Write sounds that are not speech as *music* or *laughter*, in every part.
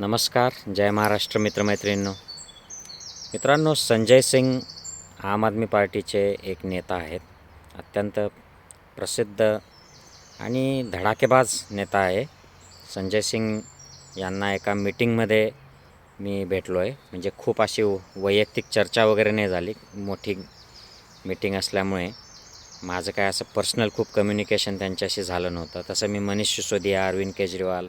नमस्कार जय महाराष्ट्र मित्रमैत्रिणींनो. मित्रांनो संजय सिंग आम आदमी पार्टीचे एक नेता आहेत. अत्यंत प्रसिद्ध आणि धडाकेबाज नेता आहे. संजय सिंग यांना एका मीटिंगमध्ये मी भेटलो आहे म्हणजे खूप अशी वैयक्तिक चर्चा वगैरे नाही झाली. मोठी मीटिंग असल्यामुळे माझं काय असं पर्सनल खूप कम्युनिकेशन त्यांच्याशी झालं नव्हतं. तसं मी मनीष सिसोदिया अरविंद केजरीवाल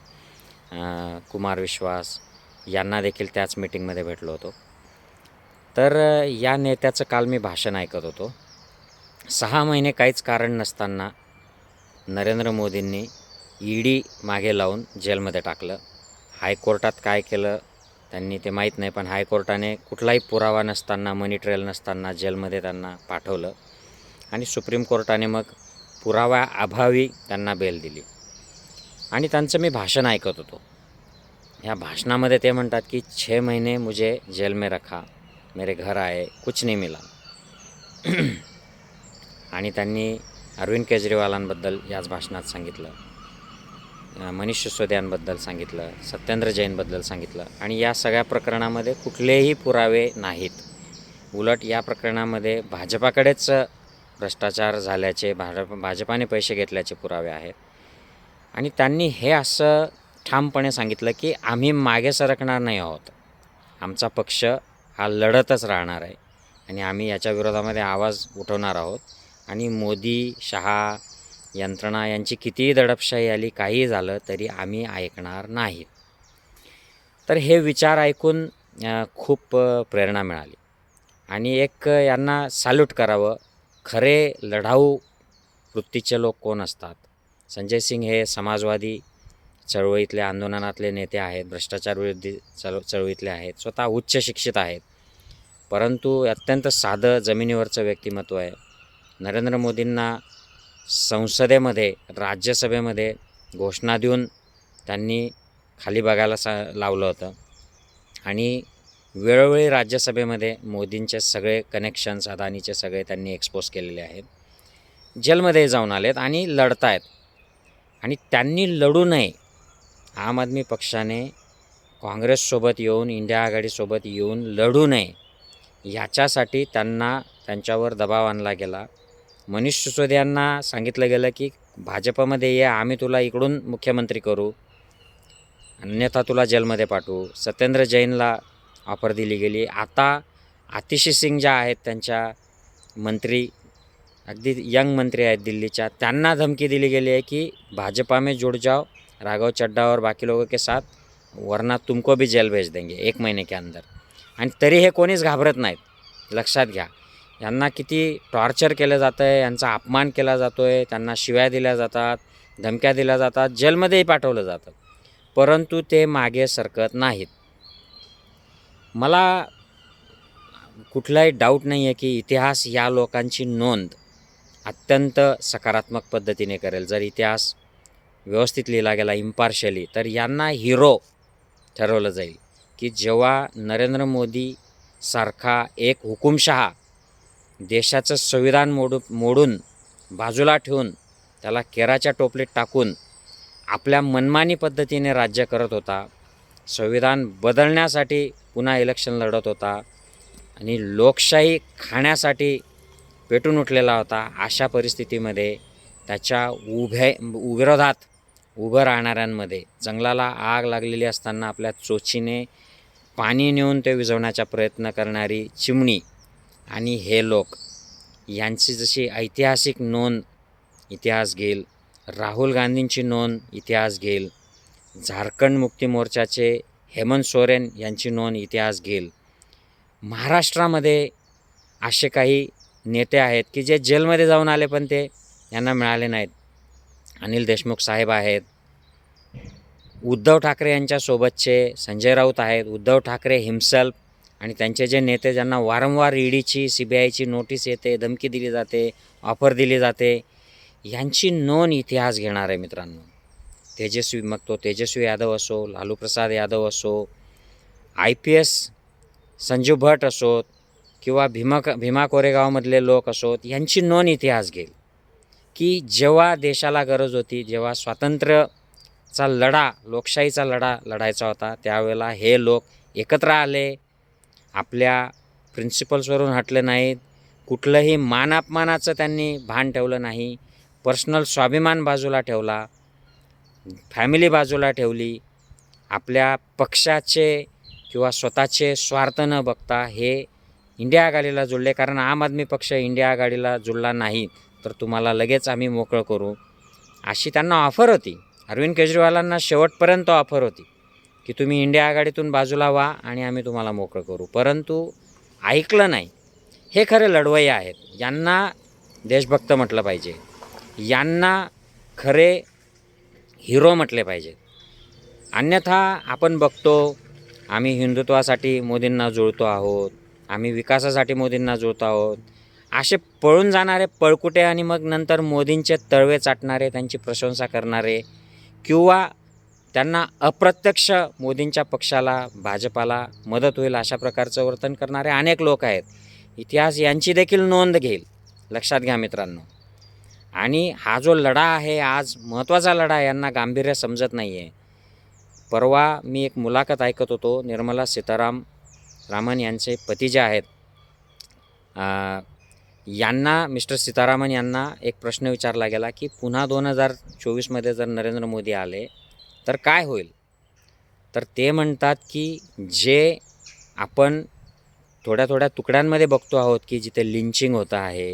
कुमार विश्वास यांना देखील त्याच मीटिंगमध्ये भेटलो होतो. तर या नेत्याचं काल मी भाषण ऐकत होतो. सहा महिने काहीच कारण नसताना नरेंद्र मोदींनी ईडी मागे लावून जेलमध्ये टाकलं. हायकोर्टात काय केलं त्यांनी ते माहीत नाही पण हायकोर्टाने कुठलाही पुरावा नसताना मनी ट्रेल नसताना जेलमध्ये त्यांना पाठवलं. आणि सुप्रीम कोर्टाने मग पुरावा अभावी त्यांना बेल दिली. आणि त्यांचं मी भाषण ऐकत होतो. ह्या भाषणामध्ये ते म्हणतात की छ महिने मुझे जेल में रखा. मेरे घर आए. कुछ नाही मिला. *clears throat* आणि त्यांनी अरविंद केजरीवालांबद्दल याच भाषणात सांगितलं. मनीष सिसोदियांबद्दल सांगितलं. सत्येंद्र जैनबद्दल सांगितलं. आणि या सगळ्या प्रकरणामध्ये कुठलेही पुरावे नाहीत. उलट या प्रकरणामध्ये भाजपाकडेच भ्रष्टाचार झाल्याचे भाजप भाजपाने पैसे घेतल्याचे पुरावे आहेत. आणि त्यांनी हे असं ठामपणे सांगितलं की आम्ही मागे सरकणार नाही आहोत. आमचा पक्ष हा लढतच राहणार आहे. आणि आम्ही याच्या विरोधामध्ये आवाज उठवणार आहोत. आणि मोदी शहा यंत्रणा यांची कितीही दडपशाही आली काहीही झालं तरी आम्ही ऐकणार नाही. तर हे विचार ऐकून खूप प्रेरणा मिळाली. आणि एक यांना सॅल्यूट करावं. खरे लढाऊ वृत्तीचे लोक कोण असतात? संजय सिंग हे समाजवादी चळवळीतले आंदोलनातले नेते आहेत भ्रष्टाचारविरोधी चळ चळवळीतले आहेत स्वतः उच्च शिक्षित आहेत. परंतु अत्यंत साधं जमिनीवरचं व्यक्तिमत्व आहे. नरेंद्र मोदींना संसदेमध्ये राज्यसभेमध्ये घोषणा देऊन त्यांनी खाली बघायला सा लावलं होतं. आणि वेळोवेळी राज्यसभेमध्ये मोदींचे सगळे कनेक्शन्स अदानीचे सगळे त्यांनी एक्सपोज केलेले आहेत. जेलमध्ये जाऊन आलेत आणि लढतायत. आहेत आणि त्यांनी लढू नये. आम आदमी पक्षाने काँग्रेससोबत येऊन इंडिया आघाडीसोबत येऊन लढू नये. याच्यासाठी त्यांना त्यांच्यावर दबाव आणला गेला. मनीष सिसोदियांना सांगितलं गेलं की भाजपमध्ये ये आम्ही तुला इकडून मुख्यमंत्री करू. अन्यथा तुला जेलमध्ये पाठवू. सत्येंद्र जैनला ऑफर दिली गेली. आता आतिशी सिंग ज्या आहेत त्यांच्या मंत्री अगदी यंग मंत्री आहेत दिल्लीच्या. त्यांना धमकी दिली गेली आहे की भाजपा में जुड़ जाओ राघव चड्डा और बाकी लोगों के साथ वरना तुमको भी जेल भेज देंगे एक महिने के अंदर. आणि तरी हे कोणीच घाबरत नाहीत. लक्षात घ्या. यांना किती टॉर्चर केलं जातं आहे यांचा अपमान केला जातो आहे त्यांना शिव्या दिल्या जातात धमक्या दिल्या जातात जेलमध्येही पाठवलं जातं. परंतु ते मागे सरकत नाहीत. मला कुठलाही डाऊट नाही आहे की इतिहास या लोकांची नोंद अत्यंत सकारात्मक पद्धतीने करेल. जर इतिहास व्यवस्थित लिहिला गेला इम्पार्शली तर यांना हिरो ठरवलं जाईल. की जेव्हा नरेंद्र मोदी सारखा एक हुकुमशहा देशाचं संविधान मोडू मोडून बाजूला ठेवून त्याला केराच्या टोपलीत टाकून आपल्या मनमानी पद्धतीने राज्य करत होता संविधान बदलण्यासाठी पुन्हा इलेक्शन लढत होता आणि लोकशाही खाण्यासाठी पेटून उठलेला होता अशा परिस्थितीमध्ये त्याच्या उभे विरोधात उभं राहणाऱ्यांमध्ये जंगलाला आग लागलेली असताना आपल्या चोचीने पाणी नेऊन ते विझवण्याचा प्रयत्न करणारी चिमणी आणि हे लोक यांची जशी ऐतिहासिक नोंद इतिहास घेईल राहुल गांधींची नोंद इतिहास घेईल झारखंड मुक्ती मोर्चाचे हेमंत सोरेन यांची नोंद इतिहास घेईल महाराष्ट्रामध्ये असे काही नेते आहेत की जे जेलमध्ये जाऊन आले पण ते यांना मिळाले नाहीत. अनिल देशमुख साहेब आहेत. उद्धव ठाकरे यांच्यासोबतचे संजय राऊत आहेत. उद्धव ठाकरे हिमसेल्फ आणि त्यांचे जे नेते ज्यांना वारंवार ईडीची सी बी आयची नोटीस येते धमकी दिली जाते ऑफर दिली जाते यांची नोंद इतिहास घेणार आहे मित्रांनो. तेजस्वी मग तो तेजस्वी यादव असो लालू प्रसाद यादव असो I P S Sanju Bhat असोत किंवा भीमा भीमा कोरेगावमधले लोक असोत यांची नोंद इतिहास घेईल. की जेव्हा देशाला गरज होती जेव्हा स्वातंत्र्य चा लढा लोकशाहीचा लढा लढायचा होता त्यावेळेला हे लोक एकत्र आले. आपल्या प्रिन्सिपल्सवरून हटले नाहीत. कुठलंही मानापमानाचं त्यांनी भान ठेवलं नाही. पर्सनल स्वाभिमान बाजूला ठेवला. फॅमिली बाजूला ठेवली. आपल्या पक्षाचे किंवा स्वतःचे स्वार्थ न बघता हे इंडिया आघाडीला जुळले कारण आम आदमी पक्ष इंडिया आघाडीला जुळला नाही तर तुम्हाला लगेच आम्ही मोकळं करू. अशी त्यांना ऑफर होती. अरविंद केजरीवालांना शेवटपर्यंत ऑफर होती की तुम्ही इंडिया आघाडीतून बाजूला व्हा आणि आम्ही तुम्हाला मोकळं करू. परंतु ऐकलं नाही. हे खरे लढवई आहेत. यांना देशभक्त म्हटलं पाहिजे. यांना खरे हिरो म्हटले पाहिजे. अन्यथा आपण बघतो आम्ही हिंदुत्वासाठी मोदींना जुळतो आहोत. आम्ही विकासासाठी मोदींना जोत आहोत. असे पळून जाणारे पळकुटे आणि मग नंतर मोदींचे तळवे चाटणारे त्यांची प्रशंसा करणारे किंवा त्यांना अप्रत्यक्ष मोदींच्या पक्षाला भाजपाला मदत होईल अशा प्रकारचं वर्तन करणारे अनेक लोक आहेत. इतिहास यांची देखील नोंद घेईल. लक्षात घ्या मित्रांनो. आणि हा जो लढा आहे आज महत्त्वाचा लढा यांना गांभीर्य समजत नाही आहे परवा मी एक मुलाखत ऐकत होतो निर्मला सीताराम रामन यांचे पती जे आहेत यांना मिस्टर सीतारामन यांना एक प्रश्न विचारला गेला की पुन्हा दोन हजार चोवीसमध्ये जर नरेंद्र मोदी आले तर काय होईल? तर ते म्हणतात की जे आपण थोड्या थोड्या तुकड्यांमध्ये बघतो आहोत की जिथे लिंचिंग होतं आहे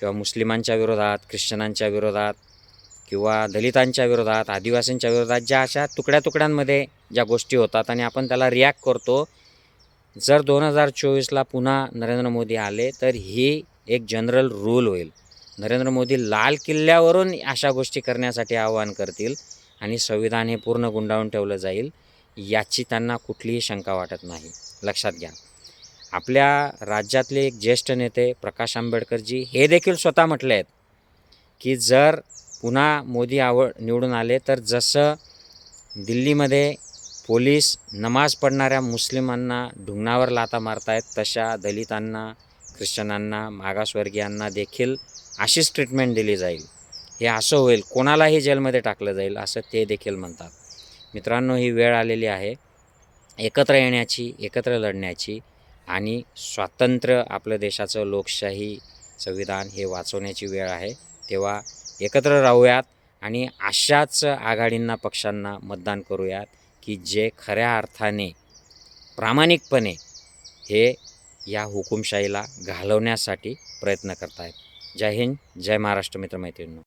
किंवा मुस्लिमांच्या विरोधात ख्रिश्चनांच्या विरोधात किंवा दलितांच्या विरोधात आदिवासींच्या विरोधात ज्या अशा तुकड्या तुकड्यांमध्ये ज्या गोष्टी होतात आणि आपण त्याला रिॲक्ट करतो जर दोन हजार चोवीसला पुन्हा नरेंद्र मोदी आले तर ही एक जनरल रूल होईल. नरेंद्र मोदी लाल किल्ल्यावरून अशा गोष्टी करण्यासाठी आवाहन करतील आणि संविधान हे पूर्ण गुंडाळून ठेवलं जाईल याची त्यांना कुठलीही शंका वाटत नाही. लक्षात घ्या. आपल्या राज्यातले एक ज्येष्ठ नेते प्रकाश आंबेडकरजी हे देखील स्वतः म्हटले आहेत की जर पुन्हा मोदी आवड निवडून आले तर जसं दिल्लीमध्ये पोलीस नमाज पडणाऱ्या मुस्लिमांना ढुंगणावर लाता मारतायत तशा दलितांना ख्रिश्चनांना मागासवर्गीयांना देखील अशीच ट्रीटमेंट दिली जाईल. हे असं होईल कोणालाही जेलमध्ये टाकलं जाईल असं ते देखील म्हणतात. मित्रांनो ही वेळ आलेली आहे. एकत्र येण्याची एकत्र लढण्याची आणि स्वातंत्र्य आपल्या देशाचं लोकशाही संविधान हे वाचवण्याची वेळ आहे. तेव्हा एकत्र राहूयात आणि अशाच आघाडींना पक्षांना मतदान करूयात. की जे खऱ्या अर्थाने प्रामाणिकपणे हे या हुकुमशाहीला घालवण्यासाठी प्रयत्न करत आहेत जय हिंद जय महाराष्ट्र मित्रमैत्रिणींनो